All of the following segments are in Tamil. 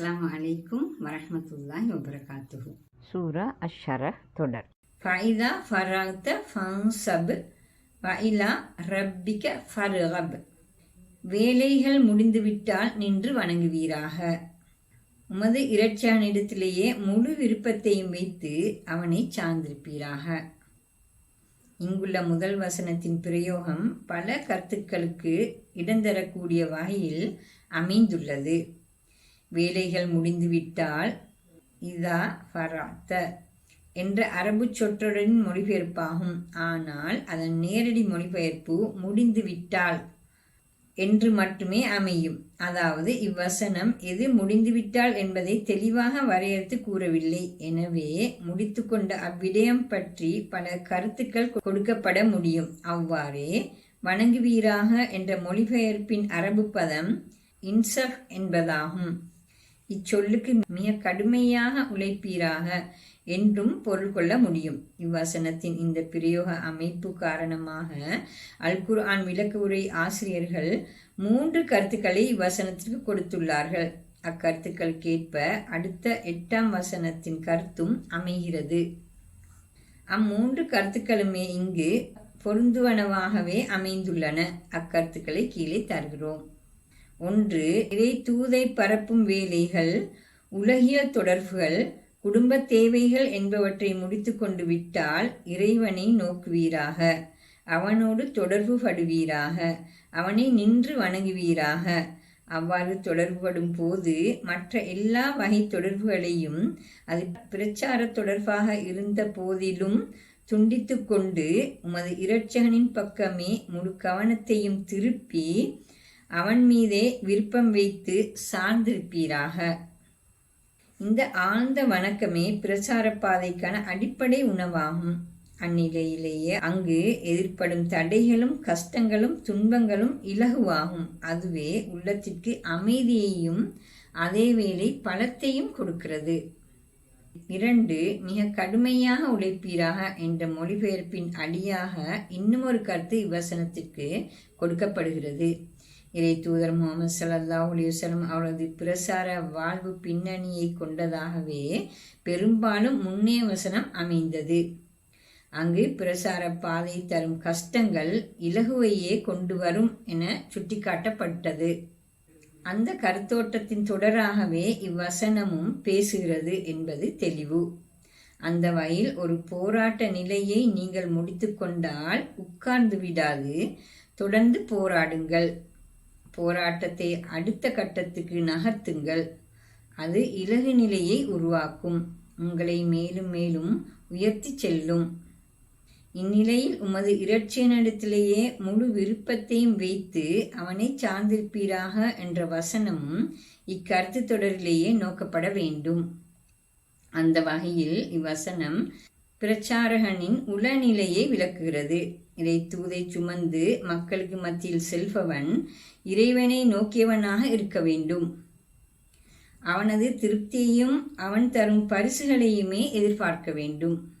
அஸ்ஸலாமு அலைக்கும் வரஹ்மத்துல்லாஹி வபரகாத்துஹு. சூரா அஷ்ஷர தொடர். ஃபைதா ஃபரக்த ஃபன்சப் வஇலா ரப்பிக ஃபர்கப் வேலைகள் முடிந்துவிட்டால் நின்று வணங்குவீராக. உமது இரட்சானிடத்திலேயே முழு விருப்பத்தையும் வைத்து அவனை சார்ந்திருப்பீராக. இங்குள்ள முதல் வசனத்தின் பிரயோகம் பல கருத்துக்களுக்கு இடந்தரக்கூடிய வகையில் அமைந்துள்ளது. வேலைகள் முடிந்துவிட்டால் இதா ஃபராத்த என்ற அரபு சொற்றொடரின் மொழிபெயர்ப்பாகும். ஆனால் அதன் நேரடி மொழிபெயர்ப்பு முடிந்துவிட்டால் என்று மட்டுமே அமையும். அதாவது இவ்வசனம் எது முடிந்துவிட்டால் என்பதை தெளிவாக வரையறுத்து கூறவில்லை. எனவே முடித்துக்கொண்ட அவ்விடயம் பற்றி பல கருத்துக்கள் கொடுக்கப்பட முடியும். அவ்வாறே வணங்குவீராக என்ற மொழிபெயர்ப்பின் அரபு பதம் இன்சஃப் என்பதாகும். இச்சொல்லுக்கு மிக கடுமையாக உழைப்பீராக என்றும் பொருள் கொள்ள முடியும். இவ்வசனத்தின் இந்த பிரயோக அமைப்பு காரணமாக அல் குர்ஆன் விளக்கு உரை ஆசிரியர்கள் மூன்று கருத்துக்களை இவ்வசனத்திற்கு கொடுத்துள்ளார்கள். அக்கருத்துக்கள் கேட்ப அடுத்த எட்டாம் வசனத்தின் கருத்தும் அமைகிறது. அம்மூன்று கருத்துக்களுமே இங்கு பொருந்துவனவாகவே அமைந்துள்ளன. அக்கருத்துக்களை கீழே தருகிறோம். ஒன்று இறை தூதை பரப்பும் வேலைகள் உலகியல் தொடர்புகள் குடும்ப தேவைகள் என்பவற்றை முடித்து கொண்டு விட்டால் இறைவனை நோக்குவீராக அவனோடு தொடர்பு படுவீராக அவனை நின்று வணங்குவீராக. அவ்வாறு தொடர்புபடும் போது மற்ற எல்லா வகை தொடர்புகளையும் அது பிரச்சார தொடர்பாக இருந்த போதிலும் துண்டித்து கொண்டு உமது இரட்சகனின் பக்கமே முழு கவனத்தையும் திருப்பி அவன் மீதே விருப்பம் வைத்து சார்ந்திருப்பீராக. இந்த ஆழ்ந்த வணக்கமே பிரச்சார பாதைக்கான அடிப்படை உணவாகும். அந்நிலையிலேயே அங்கு எதிர்ப்படும் தடைகளும் கஷ்டங்களும் துன்பங்களும் இலகுவாகும். அதுவே உள்ளத்திற்கு அமைதியையும் அதேவேளை பலத்தையும் கொடுக்கிறது. இரண்டு மிக கடுமையாக உழைப்பீராக என்ற மொழிபெயர்ப்பின் அடியாக இன்னுமொரு கருத்து இவ்வசனத்திற்கு கொடுக்கப்படுகிறது. இறை தூதர் முகமது சல்லா அலிவசலம் அவரது பிரசார வாழ்வு பின்னணியை கொண்டதாகவே பெரும்பாலும் முன்னே வசனம் அமைந்தது. அங்கு பிரசார பாதை தரும் கஷ்டங்கள் இலகுவையே கொண்டு வரும் என சுட்டிக்காட்டப்பட்டது. அந்த கருத்தோட்டத்தின் தொடராகவே இவ்வசனமும் பேசுகிறது என்பது தெளிவு. அந்த வகையில் ஒரு போராட்ட நிலையை நீங்கள் முடித்து கொண்டால் உட்கார்ந்து விடாது தொடர்ந்து போராடுங்கள். போராட்டத்தை அடுத்த கட்டத்துக்கு நகர்த்துங்கள். அது இலகு நிலையை உருவாக்கும். உங்களை மேலும் மேலும் உயர்த்தி செல்லும். இந்நிலையில் உமது இரட்சியனிடத்திலேயே முழு விருப்பத்தையும் வைத்து அவனை சார்ந்திருப்பீராக என்ற வசனமும் இக்கருத்து தொடரிலேயே நோக்கப்பட வேண்டும். அந்த வகையில் இவ்வசனம் பிரச்சாரகனின் உளநிலையை விளக்குகிறது. இதை தூதை சுமந்து மக்களுக்கு மத்தியில் செல்பவன் இறைவனை நோக்கியவனாக இருக்க வேண்டும். அவனது திருப்தியையும் அவன் தரும் பரிசுகளையுமே எதிர்பார்க்க வேண்டும்.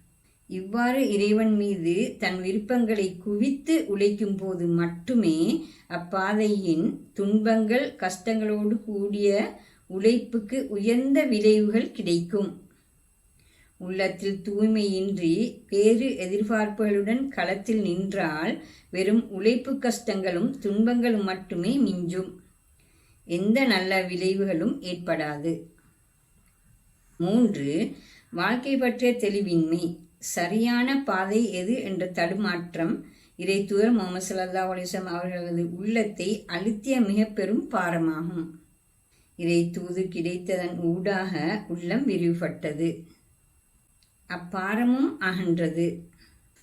இவ்வாறு இறைவன் மீது தன் விருப்பங்களை குவித்து உழைக்கும் போது மட்டுமே அப்பாதையின் துன்பங்கள் கஷ்டங்களோடு கூடிய உழைப்புக்கு உயர்ந்த விளைவுகள் கிடைக்கும். உள்ளத்தில் தூய்மையின்றி வேறு எதிர்பார்ப்புகளுடன் களத்தில் நின்றால் வெறும் உழைப்பு கஷ்டங்களும் துன்பங்களும் மட்டுமே மிஞ்சும். எந்த நல்ல விளைவுகளும் ஏற்படாது. மூன்று வாழ்க்கை பற்றிய தெளிவின்மை. சரியான பாதை எது என்ற தடுமாற்றம். இறை தூதர் முகமது சல்லா அலிசம் அவர்களது உள்ளத்தை அழுத்திய மிக பெரும் பாரமாகும். இறை தூது கிடைத்ததன் ஊடாக உள்ளம் விரிவுபட்டது. அப்பாரமும் அகன்றது.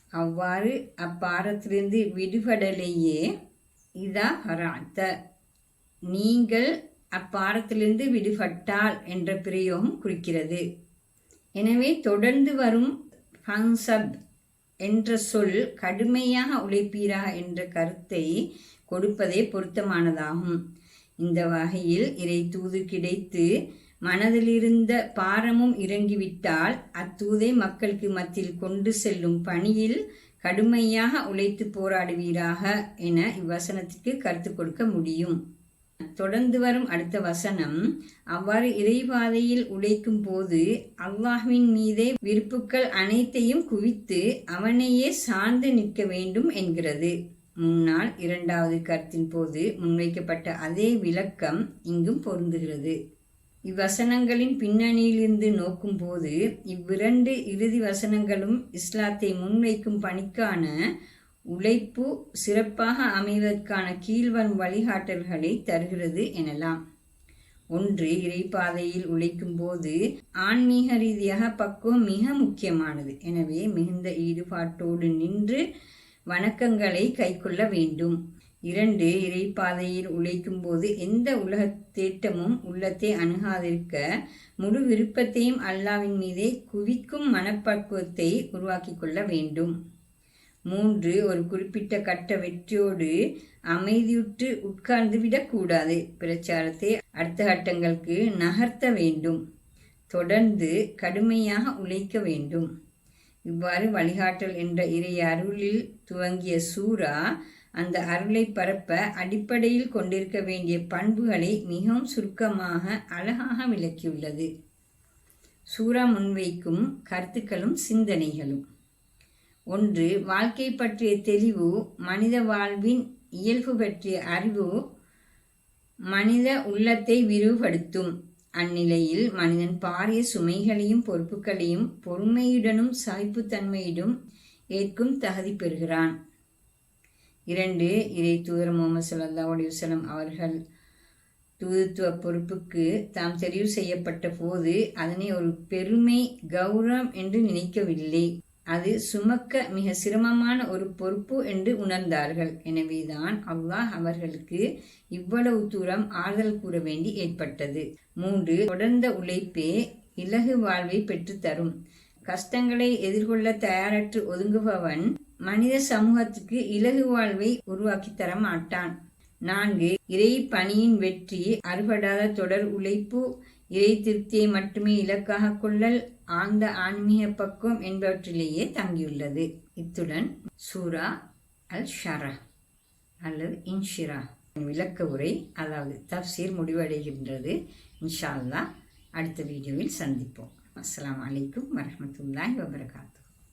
அவ்வாறு அப்பாரத்திலிருந்து விடுபடலேயே. இதா ஹராத்த. நீங்கள் அப்பாரத்திலிருந்து விடுபட்டால் என்ற பிரயோகம் குறிக்கிறது. எனவே தொடர்ந்து வரும் ஃபங்சப் என்ற சொல் கடுமையாக உழைப்பீரா என்ற கருத்தை கொடுப்பதே பொருத்தமானதாகும். இந்த வகையில் இறை தூது கிடைத்து மனதிலிருந்த பாரமும் இறங்கிவிட்டால் அத்தூதை மக்களுக்கு மத்தியில் கொண்டு செல்லும் பணியில் கடுமையாக உழைத்து போராடுவீராக என இவ்வசனத்திற்கு கருத்து கொடுக்க முடியும். தொடர்ந்து வரும் அடுத்த வசனம் அவ்வாறு இறைபாதையில் உழைக்கும் போது அல்லாஹ்வின் மீதே விருப்புக்கள் அனைத்தையும் குவித்து அவனையே சார்ந்து நிற்க வேண்டும் என்கிறது. முன்னால் இரண்டாவது கருத்தின் போது முன்வைக்கப்பட்ட அதே விளக்கம் இங்கும் பொருந்துகிறது. இவ்வசனங்களின் பின்னணியிலிருந்து நோக்கும்போது இவ்விரண்டு இறுதி வசனங்களும் இஸ்லாத்தை முன்வைக்கும் பணிக்கான உழைப்பு சிறப்பாக அமைவதற்கான கீழ்வரும் வழிகாட்டல்களை தருகிறது எனலாம். ஒன்று இறைப்பாதையில் உழைக்கும் போது ஆன்மீக ரீதியாக பக்குவம் மிக முக்கியமானது. எனவே மிகுந்த ஈடுபாட்டோடு நின்று வணக்கங்களை கைக்கொள்ள வேண்டும். இரண்டு இறைப்பாதையில் உழைக்கும் போது எந்த உலக தேட்டமும் உள்ளத்தை அணுகாதிருக்க முழு விருப்பத்தையும் அல்லாவின் மீதே குவிக்கும் மனப்பக்குவத்தை உருவாக்கி கொள்ள வேண்டும். மூன்று ஒரு குறிப்பிட்ட கட்ட வெற்றியோடு அமைதியுற்று உட்கார்ந்து விடக்கூடாது பிரச்சாரத்தை அடுத்த கட்டங்களுக்கு நகர்த்த வேண்டும். தொடர்ந்து கடுமையாக உழைக்க வேண்டும். இவ்வாறு வழிகாட்டல் என்ற இறை அருளில் துவங்கிய சூரா அந்த அருளை பரப்ப அடிப்படையில் கொண்டிருக்க வேண்டிய பண்புகளை மிகவும் சுருக்கமாக அழகாக விளக்கியுள்ளது. சூரா முன்வைக்கும் கருத்துக்களும் சிந்தனைகளும். ஒன்று வாழ்க்கை பற்றிய தெளிவு மனித வாழ்வின் இயல்பு பற்றிய அறிவு மனித உள்ளத்தை விரிவுபடுத்தும். அந்நிலையில் மனிதன் பாரிய சுமைகளையும் பொறுப்புகளையும் பொறுமையுடனும் சாய்ப்புத்தன்மையிடும் ஏற்கும் தகுதி பெறுகிறான். இரண்டு இறை தூதர் முகமது சல்லா அலிவசலம் அவர்கள் தூதுத்துவ பொறுப்புக்கு தாம் தெரிவு செய்யப்பட்ட போது அதனை ஒரு பெருமை கௌரவம் என்று நினைக்கவில்லை. அது சுமக்க மிக சிரமமான ஒரு பொறுப்பு என்று உணர்ந்தார்கள். எனவேதான் அல்லாஹ் அவர்களுக்கு இவ்வளவு தூரம் ஆறுதல் கூற வேண்டி ஏற்பட்டது. மூன்று தொடர்ந்த உழைப்பே இலகு வாழ்வை பெற்றுத்தரும் கஷ்டங்களை எதிர்கொள்ள தயாரற்று ஒதுங்குபவன் மனித சமூகத்துக்கு இலகு வாழ்வை உருவாக்கி தர மாட்டான். நான்கு இறை பணியின் வெற்றி அறுபடாத தொடர் உழைப்பு இறை திருப்தியை மட்டுமே இலக்காக கொள்ளல் ஆழ்ந்த ஆன்மீக பக்குவம் என்பவற்றிலேயே தங்கியுள்ளது. இத்துடன் சூரா அல் ஷரா அல்லது இன்ஷிரா விளக்க உரை அதாவது தப்சீர் முடிவடைகின்றது. இன்ஷா அடுத்த வீடியோவில் சந்திப்போம். அஸ்லாம் அலைக்கும் வரமத்துல்லாஹி வபரகாத்து